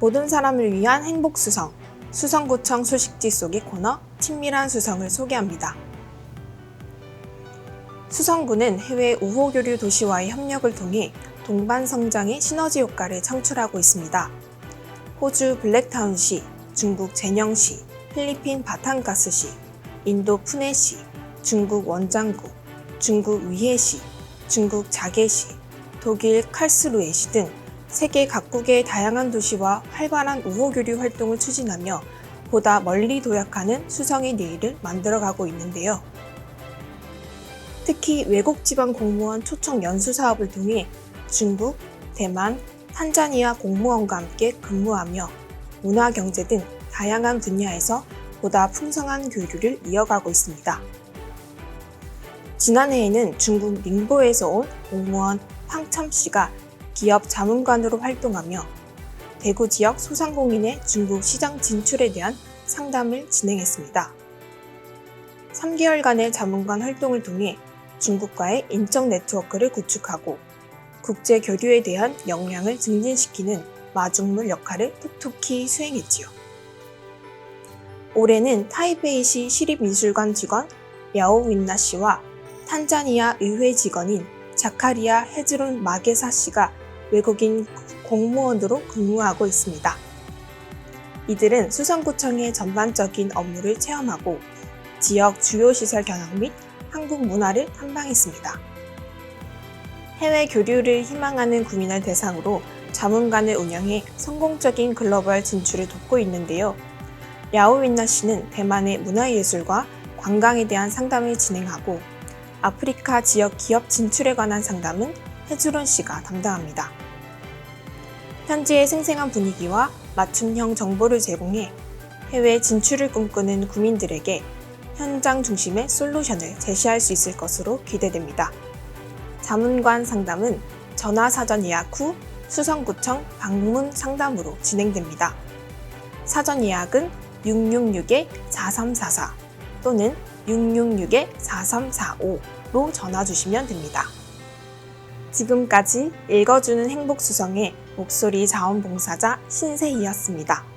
모든 사람을 위한 행복 수성, 수성구청 소식지 속의 코너 친밀한 수성을 소개합니다. 수성구는 해외 우호 교류 도시와의 협력을 통해 동반 성장의 시너지 효과를 창출하고 있습니다. 호주 블랙타운시, 중국 제녕시, 필리핀 바탄가스시, 인도 푸네시, 중국 원장구, 중국 위해시, 중국 자게시, 독일 칼스루에시 등 세계 각국의 다양한 도시와 활발한 우호 교류 활동을 추진하며 보다 멀리 도약하는 수성의 내일을 만들어가고 있는데요. 특히 외국 지방 공무원 초청 연수 사업을 통해 중국, 대만, 탄자니아 공무원과 함께 근무하며 문화 경제 등 다양한 분야에서 보다 풍성한 교류를 이어가고 있습니다. 지난해에는 중국 닝보에서 온 공무원 팡참 씨가 기업 자문관으로 활동하며 대구 지역 소상공인의 중국 시장 진출에 대한 상담을 진행했습니다. 3개월간의 자문관 활동을 통해 중국과의 인적 네트워크를 구축하고 국제 교류에 대한 역량을 증진시키는 마중물 역할을 톡톡히 수행했지요. 올해는 타이베이시 시립미술관 직원 야오 윈나 씨와 탄자니아 의회 직원인 자카리아 헤즈론 마게사 씨가 외국인 공무원으로 근무하고 있습니다. 이들은 수성구청의 전반적인 업무를 체험하고 지역 주요 시설 견학 및 한국 문화를 탐방했습니다. 해외 교류를 희망하는 구민을 대상으로 자문관을 운영해 성공적인 글로벌 진출을 돕고 있는데요. 야오윈나 씨는 대만의 문화예술과 관광에 대한 상담을 진행하고 아프리카 지역 기업 진출에 관한 상담은 해주론 씨가 담당합니다. 현지의 생생한 분위기와 맞춤형 정보를 제공해 해외 진출을 꿈꾸는 구민들에게 현장 중심의 솔루션을 제시할 수 있을 것으로 기대됩니다. 자문관 상담은 전화 사전 예약 후 수성구청 방문 상담으로 진행됩니다. 사전 예약은 666-4344 또는 666-4345로 전화 주시면 됩니다. 지금까지 읽어주는 행복수성의 목소리 자원봉사자 신세희였습니다.